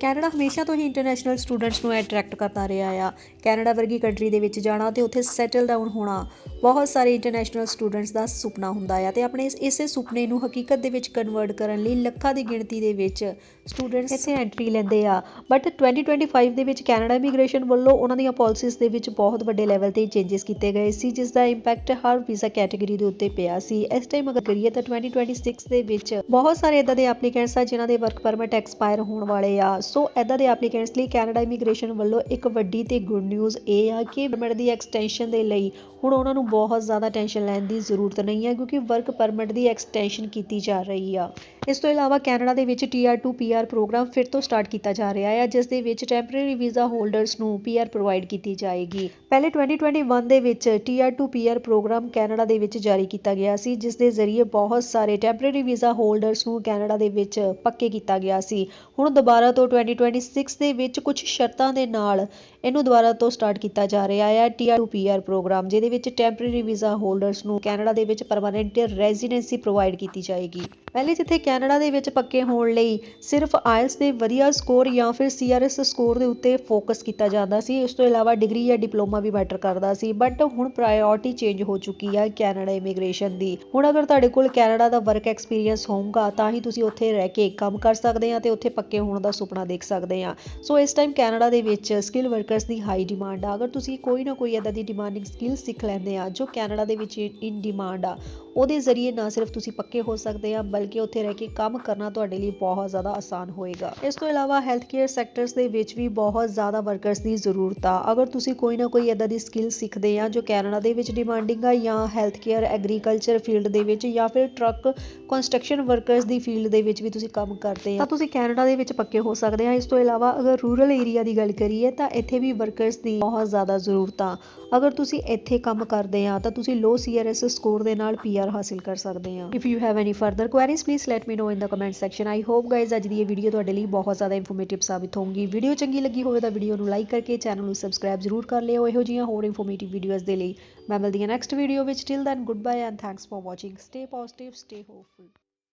Canada ਹਮੇਸ਼ਾ ਤੋਂ ਹੀ ਇੰਟਰਨੈਸ਼ਨਲ ਸਟੂਡੈਂਟਸ ਨੂੰ ਅਟਰੈਕਟ ਕਰਦਾ ਰਿਹਾ ਆ। ਕੈਨੇਡਾ ਵਰਗੀ ਕੰਟਰੀ ਦੇ ਵਿੱਚ ਜਾਣਾ ਤੇ ਉੱਥੇ ਸੈਟਲ ਡਾਊਨ ਹੋਣਾ ਬਹੁਤ ਸਾਰੇ ਇੰਟਰਨੈਸ਼ਨਲ ਸਟੂਡੈਂਟਸ ਦਾ ਸੁਪਨਾ ਹੁੰਦਾ ਆ ਤੇ ਆਪਣੇ ਇਸ- ਇਸੇ ਸੁਪਨੇ ਨੂੰ ਹਕੀਕਤ ਦੇ ਵਿੱਚ ਕਨਵਰਟ ਕਰਨ ਲਈ ਲੱਖਾਂ ਦੀ ਗਿਣਤੀ ਦੇ ਵਿੱਚ ਸਟੂਡੈਂਟਸ ਇੱਥੇ ਐਂਟਰੀ ਲੈਂਦੇ ਆ। ਬਟ 2025 ਦੇ ਵਿੱਚ ਕੈਨੇਡਾ ਇਮੀਗ੍ਰੇਸ਼ਨ ਵੱਲੋਂ ਉਹਨਾਂ ਦੀਆਂ ਪਾਲਿਸੀਜ਼ ਦੇ ਵਿੱਚ ਬਹੁਤ ਵੱਡੇ ਲੈਵਲ ਤੇ ਚੇਂਜਸ ਕੀਤੇ ਗਏ ਸੀ, ਜਿਸ ਦਾ ਇੰਪੈਕਟ ਹਰ ਵੀਜ਼ਾ ਕੈਟਾਗਰੀ ਦੇ ਉੱਤੇ ਪਿਆ ਸੀ। ਇਸ ਟਾਈਮ ਅਗਰ ਕਰੀਏ ਤਾਂ 2026 ਦੇ ਵਿੱਚ ਬਹੁਤ ਸਾਰੇ ਇਦਾਂ ਦੇ ਐਪਲੀਕੈਂਟਸ ਆ ਜਿਨ੍ਹਾਂ ਦੇ ਵਰਕ ਪਰਮਿਟ ਐਕਸਪਾਇਰ ਹੋਣ ਵਾਲੇ ਆ। ਸੋ ਇਦਾਂ ਦੇ ਐਪਲੀਕੈਂਟਸ ਲਈ ਕੈਨੇਡਾ ਇਮੀਗ੍ਰੇਸ਼ਨ ਵੱਲੋਂ ਇੱਕ ਵੱਡੀ ਤੇ ਗੁੱਡ ਨਿਊਜ਼ ਇਹ ਆ ਕਿ ਪਰਮਿਟ ਦੀ ਐਕਸਟੈਂਸ਼ਨ ਦੇ ਲਈ ਹੁਣ ਉਹਨਾਂ ਨੂੰ ਬਹੁਤ ਜ਼ਿਆਦਾ ਟੈਨਸ਼ਨ ਲੈਣ ਦੀ ਜ਼ਰੂਰਤ ਨਹੀਂ ਹੈ ਕਿਉਂਕਿ ਵਰਕ ਪਰਮਿਟ ਦੀ ਐਕਸਟੈਂਸ਼ਨ ਕੀਤੀ ਜਾ ਰਹੀ ਆ। ਇਸ ਤੋਂ ਇਲਾਵਾ ਕੈਨੇਡਾ ਦੇ ਵਿੱਚ TR2 PR ਪ੍ਰੋਗਰਾਮ ਫਿਰ ਤੋਂ ਸਟਾਰਟ ਕੀਤਾ ਜਾ ਰਿਹਾ ਹੈ ਜਿਸ ਦੇ ਵਿੱਚ ਟੈਂਪਰੇਰੀ ਵੀਜ਼ਾ ਹੋਲਡਰਸ ਨੂੰ PR ਪ੍ਰੋਵਾਈਡ ਕੀਤੀ ਜਾਏਗੀ। ਪਹਿਲੇ 2021 ਦੇ ਵਿੱਚ TR2 PR ਪ੍ਰੋਗਰਾਮ ਕੈਨੇਡਾ ਦੇ ਵਿੱਚ ਜਾਰੀ ਕੀਤਾ ਗਿਆ ਸੀ, ਜਿਸ ਦੇ ਜ਼ਰੀਏ ਬਹੁਤ ਸਾਰੇ ਟੈਂਪਰੇਰੀ ਵੀਜ਼ਾ ਹੋਲਡਰਸ ਨੂੰ ਕੈਨੇਡਾ ਦੇ ਵਿੱਚ ਪੱਕੇ ਕੀਤਾ ਗਿਆ ਸੀ। ਹੁਣ ਦੁਬਾਰਾ ਤੋਂ 2026 ਦੇ ਵਿੱਚ ਕੁਝ ਸ਼ਰਤਾਂ ਦੇ ਨਾਲ ਇਹਨੂੰ ਦੁਬਾਰਾ ਤੋਂ ਸਟਾਰਟ ਕੀਤਾ ਜਾ ਰਿਹਾ ਹੈ। TR2 ਪ੍ਰੋਗਰਾਮ, ਜਿਹਦੇ ਵਿੱਚ ਟੈਂਪਰੇਰੀ ਵੀਜ਼ਾ ਹੋਲਡਰਸ ਨੂੰ ਕੈਨੇਡਾ ਦੇ ਵਿੱਚ ਪਰਮਾਨੈਂਟ ਰੈਜ਼ੀਡੈਂਸੀ ਪ੍ਰੋਵਾਈਡ ਕੀਤੀ ਜਾਏਗੀ। ਪਹਿਲੇ ਜਿੱਥੇ ਕੈਨੇਡਾ ਦੇ ਵਿੱਚ ਪੱਕੇ ਹੋਣ ਲਈ ਸਿਰਫ ਆਇਲਸ ਦੇ ਵਧੀਆ ਸਕੋਰ ਜਾਂ ਫਿਰ CRS ਸਕੋਰ ਦੇ ਉੱਤੇ ਫੋਕਸ ਕੀਤਾ ਜਾਂਦਾ ਸੀ, ਇਸ ਤੋਂ ਇਲਾਵਾ ਡਿਗਰੀ ਜਾਂ ਡਿਪਲੋਮਾ ਵੀ ਮੈਟਰ ਕਰਦਾ ਸੀ, ਬਟ ਹੁਣ ਪ੍ਰਾਇੋਰਟੀ ਚੇਂਜ ਹੋ ਚੁੱਕੀ ਹੈ ਕੈਨੇਡਾ ਇਮੀਗ੍ਰੇਸ਼ਨ ਦੀ। ਹੁਣ ਅਗਰ ਤੁਹਾਡੇ ਕੋਲ ਕੈਨੇਡਾ ਦਾ ਵਰਕ ਐਕਸਪੀਰੀਅੰਸ ਹੋਊਗਾ, ਤਾਂ ਹੀ ਤੁਸੀਂ ਉੱਥੇ ਰਹਿ ਕੇ ਕੰਮ ਕਰ ਸਕਦੇ ਆ ਤੇ ਉੱਥੇ ਪੱਕੇ ਹੋਣ ਦਾ ਸੁਪਨਾ ਦੇਖ ਸਕਦੇ ਆ। ਸੋ ਇਸ ਟਾਈਮ ਕੈਨੇਡਾ ਦੇ ਵਿੱਚ ਸਕਿੱਲ ਵਰਕਰਸ ਦੀ ਹਾਈ ਡਿਮਾਂਡ ਆ। ਅਗਰ ਤੁਸੀਂ ਕੋਈ ਨਾ ਕੋਈ ਇਦਾਂ ਦੀ ਡਿਮਾਂਡਿੰਗ ਸਕਿੱਲ ਸਿੱਖ ਲੈਂਦੇ ਆ, ਜੋ ਕੈਨੇਡਾ ਦੇ ਵਿੱਚ ਇਨ ਡਿਮਾਂਡ ਆ, ਉਹਦੇ ਜ਼ਰੀਏ ਨਾ ਸਿਰਫ ਤੁਸੀਂ ਪੱਕੇ ਹੋ ਸਕਦੇ ਆ ਬਲਕਿ ਉੱਥੇ ਰਹਿ ਕੇ ਕੰਮ ਕਰਨਾ ਤੁਹਾਡੇ ਲਈ ਬਹੁਤ ਜ਼ਿਆਦਾ ਆਸਾਨ ਹੋਏਗਾ। ਇਸ ਤੋਂ ਇਲਾਵਾ ਹੈਲਥ ਕੇਅਰ ਸੈਕਟਰਸ ਦੇ ਵਿੱਚ ਵੀ ਬਹੁਤ ਜ਼ਿਆਦਾ ਵਰਕਰਸ ਦੀ ਜ਼ਰੂਰਤ ਆ। ਅਗਰ ਤੁਸੀਂ ਕੋਈ ਨਾ ਕੋਈ ਇਦਾਂ ਦੀ ਸਕਿੱਲ ਸਿੱਖਦੇ ਆ ਜੋ ਕੈਨੇਡਾ ਦੇ ਵਿੱਚ ਡਿਮਾਂਡਿੰਗ ਆ ਜਾਂ ਹੈਲਥ ਕੇਅਰ ਐਗਰੀਕਲਚਰ ਫੀਲਡ ਦੇ ਵਿੱਚ ਜਾਂ ਫਿਰ ਟਰੱਕ ਕੰਸਟਰਕਸ਼ਨ ਵਰਕਰਸ ਦੀ ਫੀਲਡ ਦੇ ਵਿੱਚ ਵੀ ਤੁਸੀਂ ਕੰਮ ਕਰਦੇ ਆ, ਤਾਂ ਤੁਸੀਂ ਕੈਨੇਡਾ ਦੇ ਵਿੱਚ ਪੱਕੇ ਹੋ ਸਕਦੇ ਆ। ਇਸ ਤੋਂ ਇਲਾਵਾ ਅਗਰ ਰੂਰਲ ਏਰੀਆ ਦੀ ਗੱਲ ਕਰੀਏ, ਤਾਂ ਇੱਥੇ ਵੀ ਵਰਕਰਸ ਦੀ ਬਹੁਤ ਜ਼ਿਆਦਾ ਜ਼ਰੂਰਤ ਆ। ਅਗਰ ਤੁਸੀਂ ਇੱਥੇ ਕੰਮ ਕਰਦੇ ਆ, ਤਾਂ ਤੁਸੀਂ ਲੋ CRS ਸਕੋਰ ਦੇ ਨਾਲ PR ਹਾਸਿਲ ਕਰ ਸਕਦੇ ਆ। If you have any further queries please let me know in the comment section I hope guys ਅੱਜ ਦੀ ਇਹ ਵੀਡੀਓ ਤੁਹਾਡੇ ਲਈ ਬਹੁਤ ਜ਼ਿਆਦਾ ਇਨਫੋਰਮੇਟਿਵ ਸਾਬਿਤ ਹੋਊਗੀ। ਵੀਡੀਓ ਚੰਗੀ ਲੱਗੀ ਹੋਵੇ ਤਾਂ ਵੀਡੀਓ ਨੂੰ ਲਾਈਕ ਕਰਕੇ ਚੈਨਲ ਨੂੰ ਸਬਸਕ੍ਰਾਈਬ ਜ਼ਰੂਰ ਕਰ ਲਿਓ। ਇਹੋ ਜਿਹੀਆਂ ਹੋਰ ਇਨਫੋਰਮੇਟਿਵ ਵੀਡੀਓਜ਼ ਦੇ ਲਈ ਮੈਂ ਮਿਲਦੀ ਹਾਂ ਨੈਕਸਟ ਵੀਡੀਓ ਵਿੱਚ। Till then good bye and thanks for watching stay positive stay hopeful